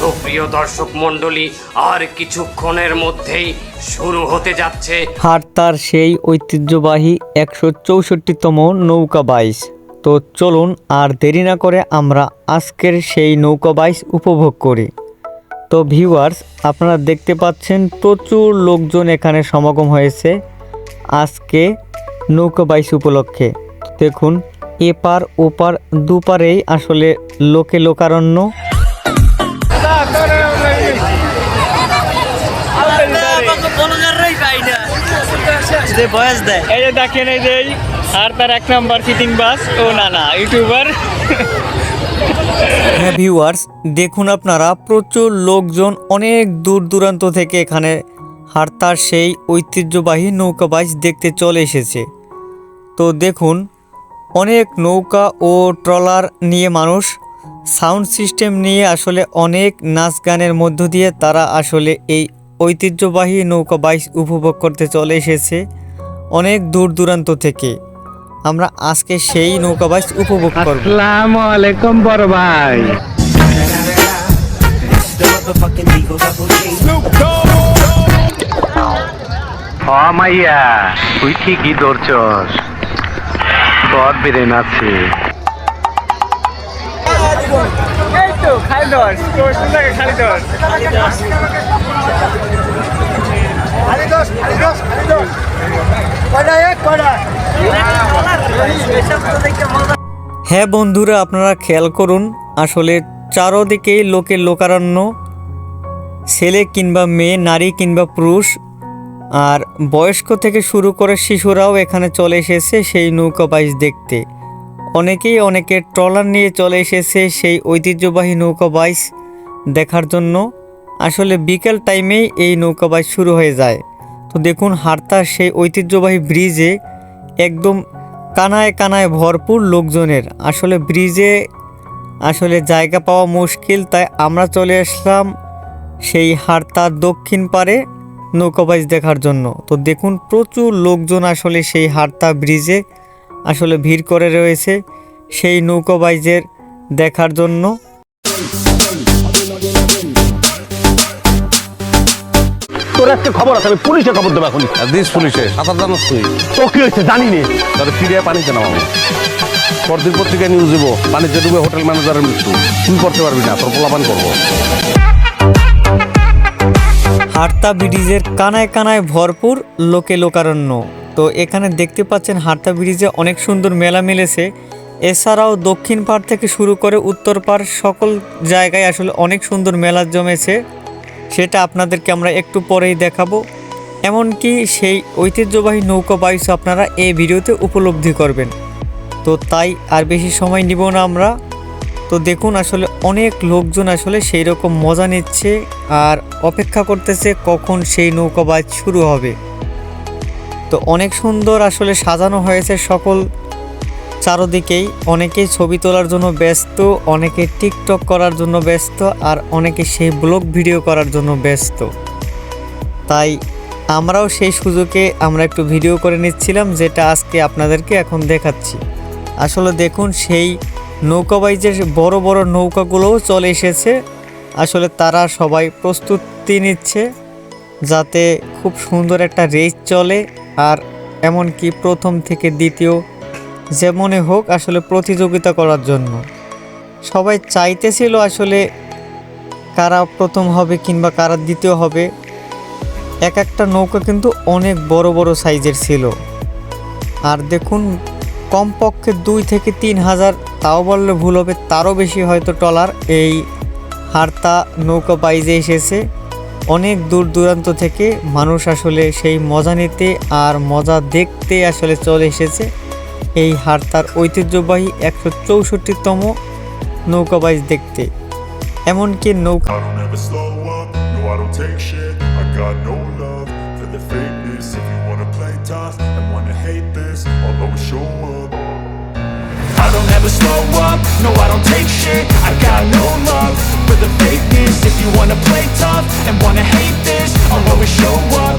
সুপ্রিয় দর্শক মণ্ডলী, আর কিছুক্ষণের মধ্যেই শুরু হতে যাচ্ছে হারতার সেই ঐতিহ্যবাহী একশো চৌষট্টিতম নৌকা বাইচ তো চলুন আর দেরি না করে আমরা আজকের সেই নৌকা বাইচ উপভোগ করি। তো ভিউয়ার্স, আপনারা দেখতে পাচ্ছেন প্রচুর লোকজন এখানে সমাগম হয়েছে আজকে নৌকা বাইশ উপলক্ষে। দেখুন, এপার ওপার দুপারেই আসলে লোকে লোকারণ্য। যে বয়স দেয়। এই যে দেখেন এই যে আর তার এক নাম্বার ফিটিং বাস। ও না না ইউটিউবার। হ্যাঁ ভিউয়ার্স দেখুন আপনারা প্রচুর লোকজন অনেক দূর দূরান্ত থেকে এখানে হারতার সেই ঐতিহ্যবাহী নৌকা বাইচ দেখতে চলে এসেছে। তো দেখুন অনেক নৌকা ও ট্রলার নিয়ে মানুষ সাউন্ড সিস্টেম নিয়ে আসলে অনেক নাচ গানের মধ্য দিয়ে তারা আসলে এই ঐতিহ্যবাহী নৌকা বাইচ উপভোগ করতে চলে এসেছে। অনেক দূর দূরান্ত থেকে। আমরা আজকে সেই নৌকা বাইচ উপভোগ করব। আসসালামু আলাইকুম বড় ভাই। মাইয়া তুই ঠিকই ধরছস। তোর বেরেন আছে। হ্যাঁ বন্ধুরা, আপনারা খেয়াল করুন, আসলে চারোদিকেই লোকের লোকারণ্য। ছেলে কিংবা মেয়ে, নারী কিংবা পুরুষ, আর বয়স্ক থেকে শুরু করে শিশুরাও এখানে চলে এসেছে সেই নৌকা বাইচ দেখতে। অনেকেই অনেকে ট্রলার নিয়ে চলে এসেছে সেই ঐতিহ্যবাহী নৌকা বাইচ দেখার জন্য। আসলে বিকেল টাইমেই এই নৌকা বাইচ শুরু হয়ে যায়। তো দেখুন, হারতার সেই ঐতিহ্যবাহী ব্রিজে একদম কানায় কানায় ভরপুর লোকজনের। আসলে ব্রিজে আসলে জায়গা পাওয়া মুশকিল, তাই আমরা চলে আসলাম সেই হারতার দক্ষিণ পারে নৌকাবাইজ দেখার জন্য। তো দেখুন, প্রচুর লোকজন আসলে সেই হারতা ব্রিজে আসলে ভিড় করে রয়েছে সেই নৌকাবাইজের দেখার জন্য। তোর একটা খবর আছে আমি পুলিশে খবর দেবো এখন দিস পুলিশে। সাঁতার জানাস তুই? তো কি হয়েছে জানি নে। তাহলে ফিরে পানিতে নামাবো। পরদিন পত্রিকায় নিউজ দেবো পানিতে ডুবে হোটেল ম্যানেজারের মৃত্যু। তুই করতে পারবি না তোর পোলাপান করব। হারতা ব্রিজের কানায় কানায় ভরপুর লোকে লোকারণ্য। তো এখানে দেখতে পাচ্ছেন হারতা ব্রিজে অনেক সুন্দর মেলা মিলেছে। এছাড়াও দক্ষিণ পাড় থেকে শুরু করে উত্তর পাড় সকল জায়গায় আসলে অনেক সুন্দর মেলা জমেছে। সেটা আপনাদেরকে আমরা একটু পরেই দেখাবো। এমনকি সেই ঐতিহ্যবাহী নৌকা বাইস আপনারা এই ভিডিওতে উপলব্ধি করবেন। তো তাই আর বেশি সময় নিব না আমরা। তো দেখুন আসলে অনেক লোকজন আসলে সেই রকম মজা নিচ্ছে আর অপেক্ষা করতেছে কখন সেই নৌকাবাজ শুরু হবে। তো অনেক সুন্দর আসলে সাজানো হয়েছে সকল চারদিকেই অনেকেই ছবি তোলার জন্য ব্যস্ত, অনেকে টিকটক করার জন্য ব্যস্ত আর অনেকে সেই ব্লগ ভিডিও করার জন্য ব্যস্ত। তাই আমরাও সেই সুযোগে আমরা একটু ভিডিও করে নিচ্ছিলাম যেটা আজকে আপনাদেরকে এখন দেখাচ্ছি। আসলে দেখুন, সেই নৌকাবাইজের বড় বড় নৌকাগুলোও চলে এসেছে। আসলে তারা সবাই প্রস্তুতি নিচ্ছে যাতে খুব সুন্দর একটা রেস চলে আর এমনকি প্রথম থেকে দ্বিতীয় যেমনই হোক আসলে প্রতিযোগিতা করার জন্য। সবাই চাইতেছিল আসলে কারা প্রথম হবে কিংবা কারা দ্বিতীয় হবে। এক একটা নৌকা কিন্তু অনেক বড় বড় সাইজের ছিল। আর দেখুন, কমপক্ষে দুই থেকে তিন হাজার, তাও বললে ভুল হবে, তারও বেশি হয়তো ট্রলার এই হারতা নৌকা বাইজে এসেছে। অনেক দূর দূরান্ত থেকে মানুষ আসলে সেই মজা নিতে আর মজা দেখতে আসলে চলে এসেছে। এই হারতার ঐতিহ্যবাহী একশো চৌষট্টিতম নৌকা বাইজ দেখতে এমনকি নৌকা I don't ever slow up, no I don't take shit I got no love for the fakeness If you wanna play tough and wanna hate this I'll always show up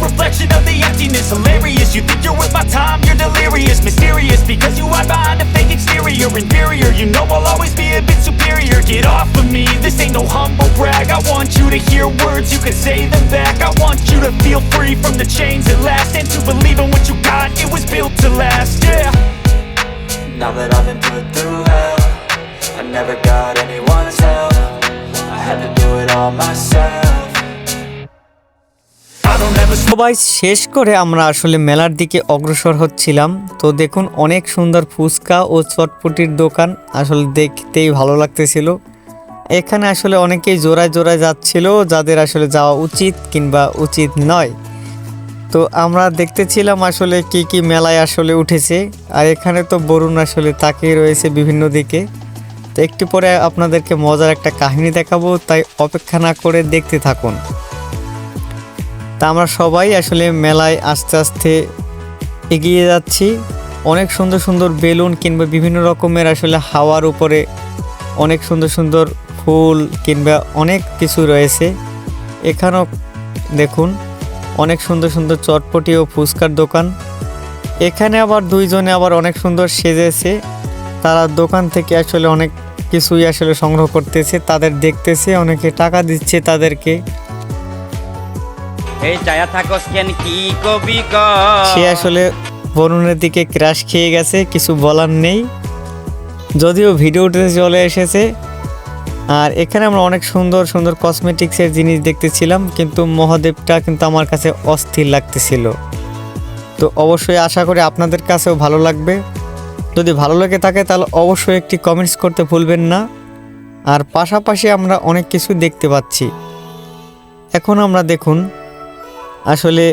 the chains that last and to believe in what you got. It was built to last, yeah. Now that I've been put through hell I never got anyone's help I had to do it all myself সবাই শেষ করে আমরা আসলে মেলার দিকে অগ্রসর হচ্ছিলাম তো দেখুন অনেক সুন্দর ফুচকা ও চটপটির দোকান আসলে দেখতেই ভালো লাগতেছিল এখানে আসলে অনেকেই জোড়ায় জোড়ায় যাচ্ছিল যাদের আসলে যাওয়া উচিত কিংবা উচিত নয় তো আমরা দেখতেছিলাম আসলে কি কি মেলায় আসলে উঠেছে। আর এখানে তো বরুণ আসলে তাকিয়ে রয়েছে বিভিন্ন দিকে। তো একটু পরে আপনাদেরকে মজার একটা কাহিনী দেখাবো, তাই অপেক্ষা না করে দেখতে থাকুন। তা আমরা সবাই আসলে মেলায় আস্তে আস্তে এগিয়ে যাচ্ছি। অনেক সুন্দর সুন্দর বেলুন কিংবা বিভিন্ন রকমের আসলে হাওয়ার উপরে অনেক সুন্দর সুন্দর ফুল কিংবা অনেক কিছু রয়েছে। এখানেও দেখুন। অনেক সুন্দর সুন্দর চটপটি ও ফুচকার দোকান। এখানে আবার দুইজনে আবার অনেক সুন্দর সেজেছে। তারা দোকান থেকে আসলে অনেক কিছুই আসলে সংগ্রহ করতেছে তাদের দেখতেছে অনেকে টাকা দিচ্ছে তাদেরকে। এই চায়া থাকস কেন কি সে আসলে বরুণের দিকে ক্রাশ খেয়ে গেছে কিছু বলার নেই। যদিও ভিডিওতে চলে এসেছে আর এখানে আমরা অনেক সুন্দর সুন্দর কসমেটিক্সের জিনিস দেখতেছিলাম, কিন্তু মহাদেবটা কিন্তু আমার কাছে অস্থির লাগতেছিল। তো অবশ্যই আশা করি আপনাদের কাছেও ভালো লাগবে। যদি ভালো লেগে থাকে তাহলে অবশ্যই একটি কমেন্টস করতে ভুলবেন না। আর পাশাপাশি আমরা অনেক কিছু দেখতে পাচ্ছি। এখন আমরা দেখুন, আসলে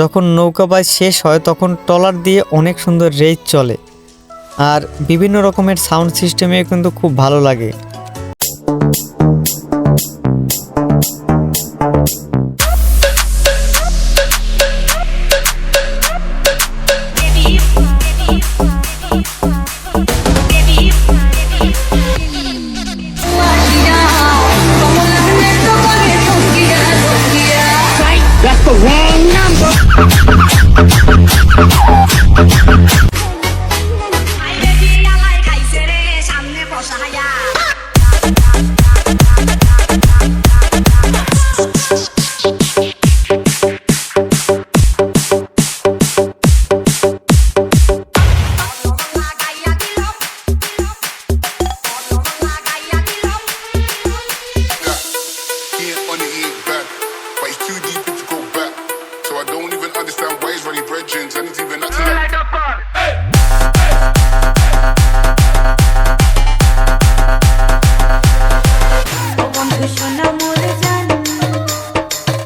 যখন নৌকাবাজ শেষ হয় তখন ট্রলার দিয়ে অনেক সুন্দর রেস চলে। আর বিভিন্ন রকমের সাউন্ড সিস্টেমে কিন্তু খুব ভালো লাগে।